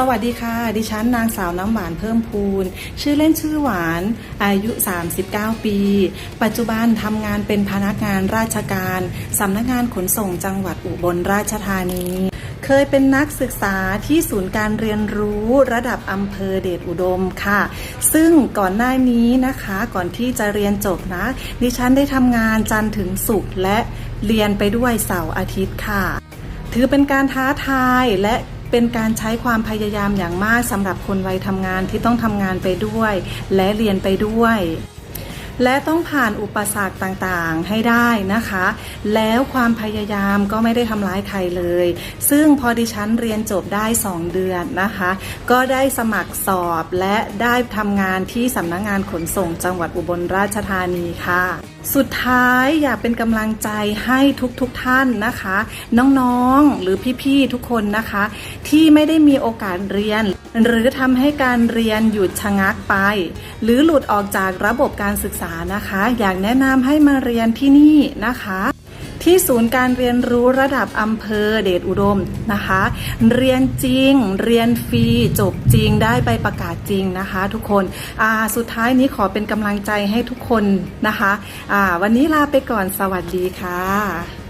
สวัสดีค่ะ ดิฉันนางสาวน้ำหวานเพิ่มพูน ชื่อเล่นชื่อหวาน อายุ 39 ปี ปัจจุบันทำงานเป็นพนักงานราชการสำนักงานขนส่งจังหวัดอุบลราชธานี เคยเป็นนักศึกษาที่ศูนย์การเรียนรู้ระดับอำเภอเดชอุดมค่ะ ซึ่งก่อนหน้านี้นะคะก่อนที่จะเรียนจบนะ ดิฉันได้ทำงานจันทร์ถึงศุกร์และเรียนไปด้วยเสาร์อาทิตย์ค่ะ ถือเป็นการท้าทายและ เป็นการใช้ความพยายามอย่างมากสำหรับคนวัยทำงานที่ต้องทำงานไปด้วย และเรียนไปด้วย และต้องผ่านอุปสรรคต่างๆให้ได้นะคะ แล้วความพยายามก็ไม่ได้ทำร้ายใครเลย ซึ่งพอดิฉันเรียนจบได้ 2 เดือนนะคะ ก็ได้สมัครสอบและได้ทำงานที่สำนักงงานขนส่งจังหวัดอุบลราชธานีค่ะ สุดท้ายอยากเป็นกำลังใจให้ทุกๆทท่านนะคะ น้องๆหรือพี่ๆทุกคนนะคะ ที่ไม่ได้มีโอกาสเรียน หรือทำให้การเรียนหยุดชะงักไป หรือหลุดออกจากระบบการศึกษานะคะ อยากแนะนำให้มาเรียนที่นี่นะคะ ที่ศูนย์การเรียนรู้ระดับอำเภอเดชอุดมนะคะ เรียนจริง เรียนฟรีจบจริงได้ใบประกาศจริงนะคะ ทุกคนสุดท้ายนี้ขอเป็นกำลังใจให้ทุกคนนะคะวันนี้ลาไปก่อนสวัสดีค่ะ